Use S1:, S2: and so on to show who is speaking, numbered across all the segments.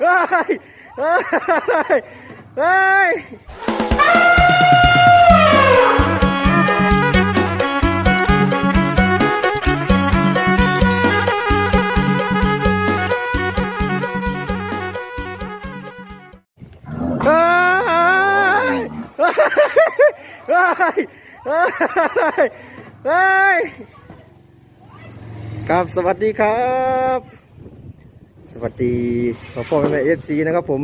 S1: เฮ้ยเฮ้ยเฮ้ยเฮ้ยเฮ้เฮ้เฮ้ครับ สวัสดีครับ วัสดีพ่อพ่อแม่เอฟซีนะครับผม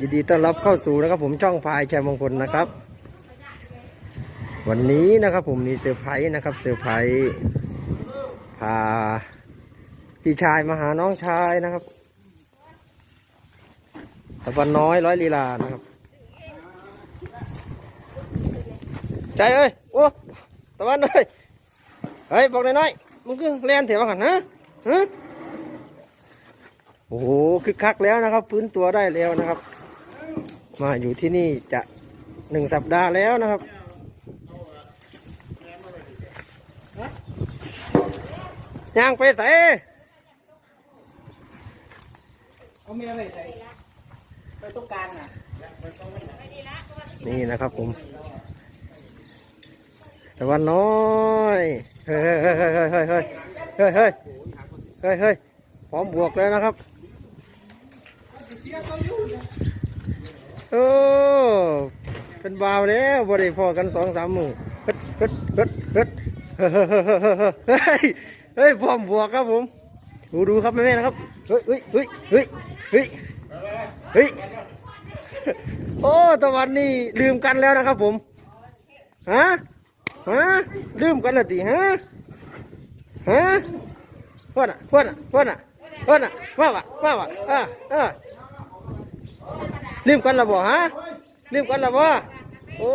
S1: ยินดีต้อนรับเข้าสู่นะครับผมช่องพายชัยมงคลนะครับ วันนี้นะครับผมมีเซอร์ไพรส์นะครับเซอร์ไพรส์พาพี่ชายมาหาน้องชายนะครับตะวันน้อยร้อยลีลานะครับใจเอ้ยโอ้ตะวันเอ้ยเฮ้ยบอกหน่อยๆมึงคือเล่นเถอะว่ากันนะฮะ โอ้โหคึกคักแล้วนะครับฟื้นตัวได้แล้วนะครับ มาอยู่ที่นี่จะหนึ่งสัปดาห์แล้วนะครับย่างไปใส่
S2: เอาเมียไปใส่ไปตรงกลางนะ
S1: นี่นะครับผมแต่ว่าน้อยเฮ้ยเฮ้ยเฮ้ยเฮ้ยเฮ้ยเฮ้ยเฮ้ยพร้อมบวกแล้วนะครับ โอ้เป็นบาวแล้วบริพอกันสองสามหมู่เฮ็ดเฮ็ดเฮ็ดเฮ็ดเฮ้ยเฮ้ยพร้อมบวกครับผม ดูดูครับแม่แม่นะครับ เฮ้ยเฮ้ยเฮ้ยเฮ้ยเฮ้ยเฮ้ยโอ้ตะวันนี่ลืมกันแล้วนะครับผมฮะฮะลืมกันแล้วติฮะฮะพ่อนอะพ่อน่ะพ่อน่ะพ่อน่ะมาวะมาวะอะอะ ลืมกันแล้วบ่ฮะลืมกันแล้วบ่โอ้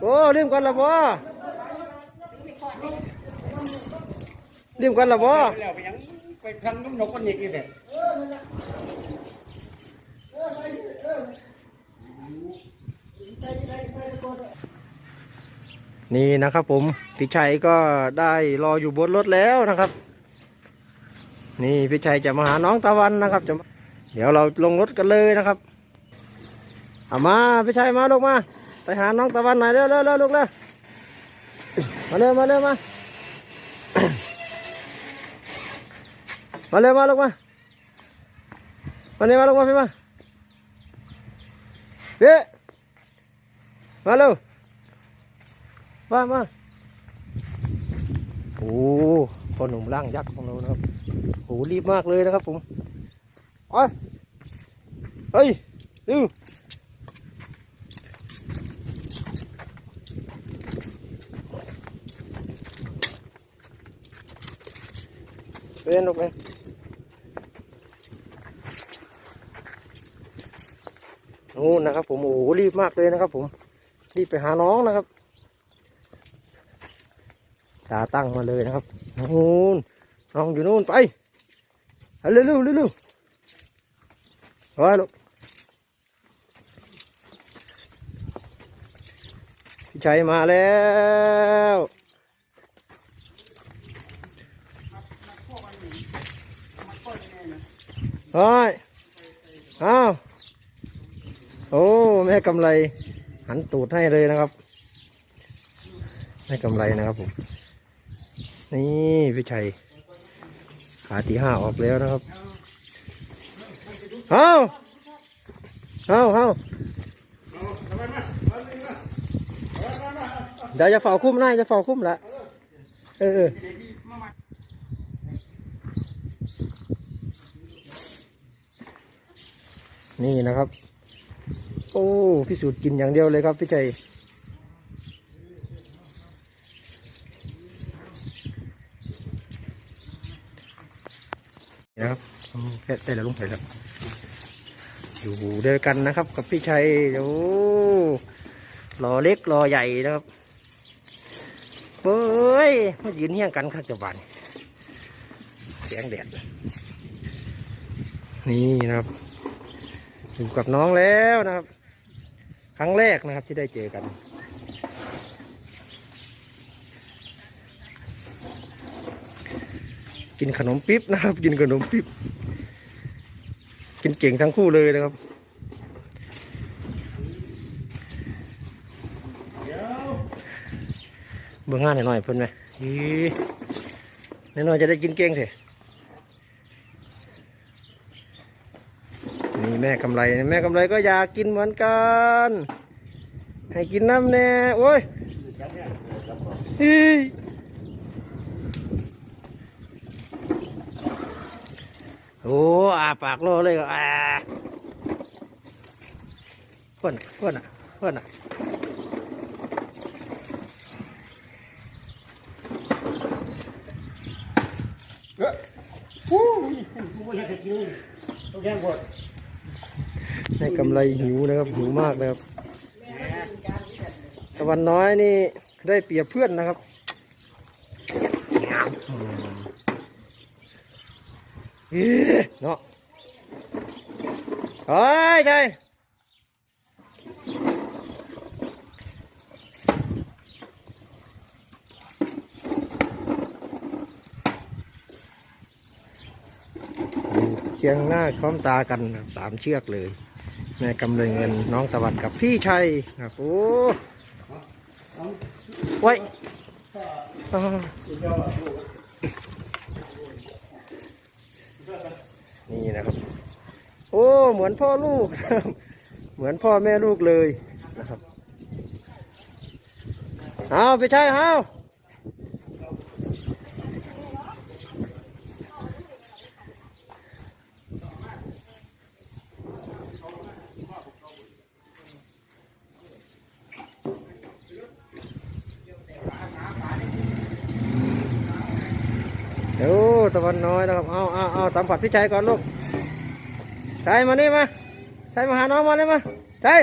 S1: โอ้ลืมกันแล้วบ่ลืมกันแล้วบ่
S2: แล้วไปยังไปทำน้ำนกกันอีกนี่แหละ
S1: นี่นะครับผมพี่ชัยก็ได้รออยู่บนรถแล้วนะครับ นี่พี่ชัยจะมาหาน้องตะวันนะครับจะมา เดี๋ยวเราลงรถกันเลยนะครับเอามาพี่ชัยมาลูกมา ไปหาน้องตะวันหน่อยเร็วเร็วเร็วลูกเร็วมาเร็วมาเร็วมา มาเร็วมาลูกมามาเร็วมาลูกมาพี่มาพี่มาเร็วมามาโอ้พ่อหนุ่มร่างยักษ์ของเรานะครับโอ้รีบมากเลยนะครับผม ไปเฮ้ยดูเป็นลูกเป็นนู่นนะครับผมโอ้รีบมากเลยนะครับผมรีบไปหาน้องนะครับตาตั้งมาเลยนะครับนู่นน้องอยู่นู่นไปเอาเร็วเร็วเร็ว ร็วไปลูกพี่ชัยมาแล้วเฮ้ยอ้าวโอ้แม่กำไร หันตูดให้เลยนะครับให้กำไรนะครับผม นี่พี่ชัยขาที่ห้าออกแล้วนะครับ เอาเอาเอาเดี๋ยวจะเฝ้าคุ้มนายจะเฝ้าคุ้มละเออเออนี่นะครับ โอ้พิสูจน์กินอย่างเดียวเลยครับพี่ชัยนะครับแค่แต่ละลุงไปแล้ว อยู่เดียวกันนะครับ กับพี่ชัยโอ้รอเล็กรอใหญ่นะครับเบ้ยมายืนเฮี้ยงกันข้างจังหวัดเสียงแดดนี่นะครับ อยู่กับน้องแล้วนะครับ ครั้งแรกนะครับที่ได้เจอกันกินขนมปิ๊บนะครับ กินขนมปิ๊บ กินเก่งทั้งคู่เลยนะครับเบื้องหน้าหน่อยๆเพิ่นไหมอีหน่อยจะได้กินเก่งเถอะนี่แม่กำไรแม่กำไรก็อยากกินเหมือนกัน ให้กินน้ำแน่โอ้ย โอ้อาปากโลเลยก็อาเพื่อนเพื่อนอะเพื่อนอะในกำไรหิวนะครับหิวมากนะครับตะวันน้อยนี่ได้เปรียบเพื่อนนะครับ เอ๊ะเนาะเฮ้ยใช่เคียงหน้าพร้อมตากันสามเชือกเลยแม่กำเลยเงินน้องตะวันกับพี่ชัยครับโอ้ไว้อ่า นี่นะครับ โอ้เหมือนพ่อลูกนะครับเหมือนพ่อแม่ลูกเลยนะครับเอาไปใช่เอา ตะวันน้อยนะครับ เอาเอาเอาสัมผัสพี่ชัยก่อนลูกชัยมานี่มาชัยมาหาน้องมาเลยมาชัย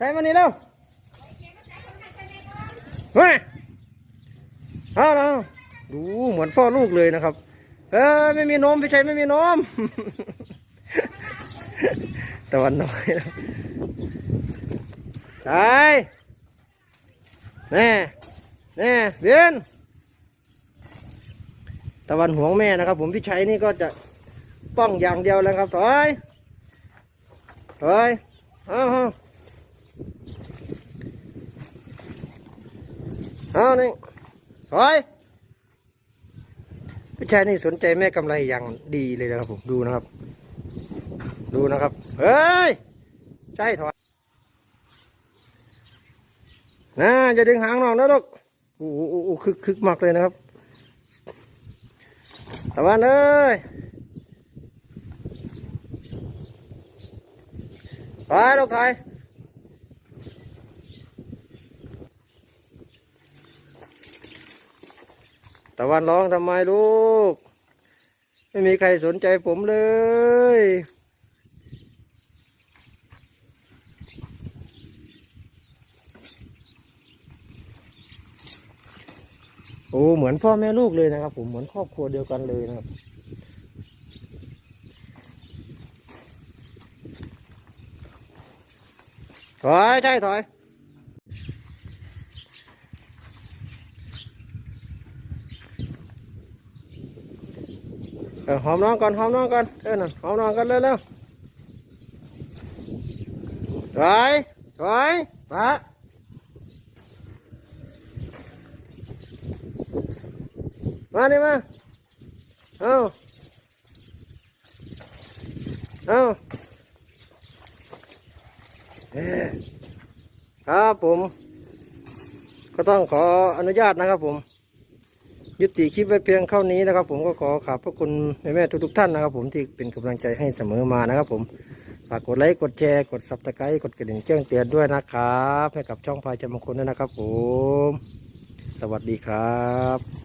S1: ชัยมานี่เร็วมาเอาเอาดูเหมือนพ่อลูกเลยนะครับ เออไม่มีนมพี่ชัยไม่มีนมตะวันน้อยชัยแน่แน่เบียน ตะวันห่วงแม่นะครับ ผมพี่ชัยนี่ก็จะป้องอย่างเดียวแล้วครับถอยถอยเอาเอาเอานี่ถอยพี่ชัยนี่สนใจแม่กำไรอย่างดีเลยนะครับผมดูนะครับ ดูนะครับเฮ้ยใช่ถอยนะจะดึงหางน้องนะลูกโอ้โหโอ้โหคึกคึกมากเลยนะครับ ตะวันเอ้ยไปลูกไทยตะวันร้องทำไมลูก ไม่มีใครสนใจผมเลย โอ้เหมือนพ่อแม่ลูกเลยนะครับ ผมเหมือนครอบครัวเดียวกันเลยนะครับ ถอยใช่ถอยเออหอมน้องก่อนหอมน้องก่อนเออนั่นหอมน้องกันเร็วๆถอยถอยมา มาดิมาเอาเอาครับผม ก็ต้องขออนุญาตนะครับผม ยุติคลิปไว้เพียงเท่านี้นะครับ ผมก็ขอขอบพระคุณแม่แม่ๆทุกๆท่านนะครับ ผมที่เป็นกำลังใจให้เสมอมานะครับ ผมฝากกดไลค์กดแชร์กดซับสไครต์กดกระดิ่งแจ้งเตือนด้วยนะครับ ให้กับช่องพายจำมงคลด้วยนะครับ ผม สวัสดีครับ